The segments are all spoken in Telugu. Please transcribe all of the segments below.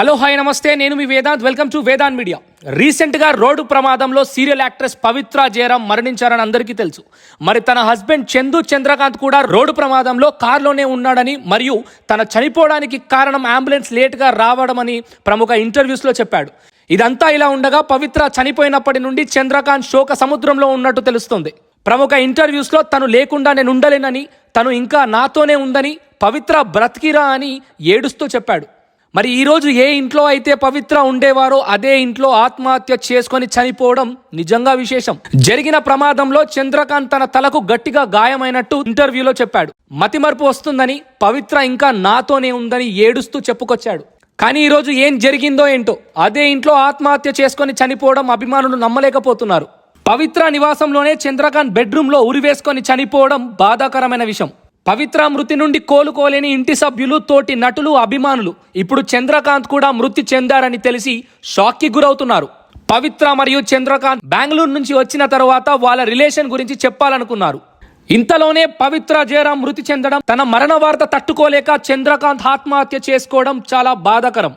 హలో హాయ్ నమస్తే. నేను మీ Vedant. Welcome to Vedant media. రీసెంట్గా రోడ్డు ప్రమాదంలో సీరియల్ యాక్ట్రెస్ పవిత్ర జయరాం మరణించారని అందరికీ తెలుసు. మరి తన హస్బెండ్ చందు చంద్రకాంత్ కూడా రోడ్డు ప్రమాదంలో కారులోనే ఉన్నాడని మరియు తన చనిపోవడానికి కారణం అంబులెన్స్ లేట్గా రావడమని ప్రముఖ ఇంటర్వ్యూస్లో చెప్పాడు. ఇదంతా ఇలా ఉండగా పవిత్ర చనిపోయినప్పటి నుండి చంద్రకాంత్ శోక సముద్రంలో ఉన్నట్టు తెలుస్తుంది. ప్రముఖ ఇంటర్వ్యూస్లో తను లేకుండా నేను ఉండలేనని తను ఇంకా నాతోనే ఉందని పవిత్ర బ్రతికిరా అని ఏడుస్తూ చెప్పాడు. మరి ఈరోజు ఏ ఇంట్లో అయితే పవిత్ర ఉండేవారో అదే ఇంట్లో ఆత్మహత్య చేసుకొని చనిపోవడం నిజంగా విశేషం. జరిగిన ప్రమాదంలో చంద్రకాంత్ తన తలకు గట్టిగా గాయమైనట్టు ఇంటర్వ్యూలో చెప్పాడు. మతిమరుపు వస్తుందని పవిత్ర ఇంకా నాతోనే ఉందని ఏడుస్తూ చెప్పుకొచ్చాడు. కానీ ఈరోజు ఏం జరిగిందో ఏంటో అదే ఇంట్లో ఆత్మహత్య చేసుకొని చనిపోవడం అభిమానులు నమ్మలేకపోతున్నారు. పవిత్ర నివాసంలోనే చంద్రకాంత్ బెడ్రూమ్లో ఉరివేసుకొని చనిపోవడం బాధాకరమైన విషయం. పవిత్ర మృతి నుండి కోలుకోలేని ఇంటి సభ్యులు తోటి నటులు అభిమానులు. ఇప్పుడు చంద్రకాంత్ కూడా మృతి చెందారని తెలిసి షాక్కి గురవుతున్నారు. పవిత్ర మరియు చంద్రకాంత్ బెంగళూరు నుంచి వచ్చిన తర్వాత వాళ్ళ రిలేషన్ గురించి చెప్పాలనుకున్నారు. ఇంతలోనే పవిత్ర జయరాం మృతి చెందడం తన మరణ వార్త తట్టుకోలేక చంద్రకాంత్ ఆత్మహత్య చేసుకోవడం చాలా బాధాకరం.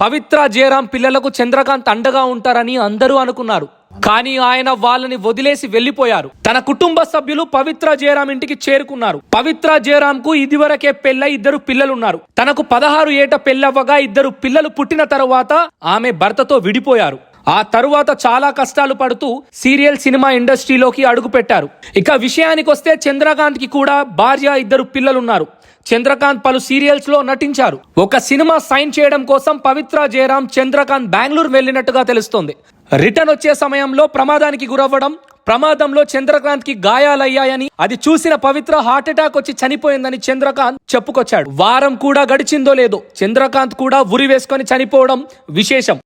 పవిత్ర జయరాం పిల్లలకు చంద్రకాంత్ అండగా ఉంటారని అందరూ అనుకున్నారు. కానీ ఆయన వాళ్ళని వదిలేసి వెళ్ళిపోయారు తన కుటుంబ సభ్యులు పవిత్ర జయరాం ఇంటికి చేరుకున్నారు. పవిత్ర జయరాం కు ఇదివరకే పెళ్ళై ఇద్దరు పిల్లలున్నారు. తనకు పదహారు ఏట పెళ్ళవ్వగా ఇద్దరు పిల్లలు పుట్టిన తర్వాత ఆమె భర్తతో విడిపోయారు. ఆ తరువాత చాలా కష్టాలు పడుతూ సీరియల్ సినిమా ఇండస్ట్రీలోకి అడుగుపెట్టారు. ఇక విషయానికి వస్తే చంద్రకాంత్కి కూడా భార్య ఇద్దరు పిల్లలున్నారు. చంద్రకాంత్ పలు సీరియల్స్లో నటించారు. ఒక సినిమా సైన్ చేయడం కోసం పవిత్ర జయరాం చంద్రకాంత్ బెంగళూరు వెళ్ళినట్టుగా తెలుస్తోంది. రిటర్న్ వచ్చే సమయంలో ప్రమాదానికి గురవ్వడం ప్రమాదంలో చంద్రకాంత్కి గాయాలయ్యాయని అది చూసిన పవిత్ర హార్ట్ అటాక్ వచ్చి చనిపోయిందని చంద్రకాంత్ చెప్పుకొచ్చాడు. వారం కూడా గడిచిందో లేదో చంద్రకాంత్ కూడా ఉరి వేసుకొని చనిపోవడం విశేషం.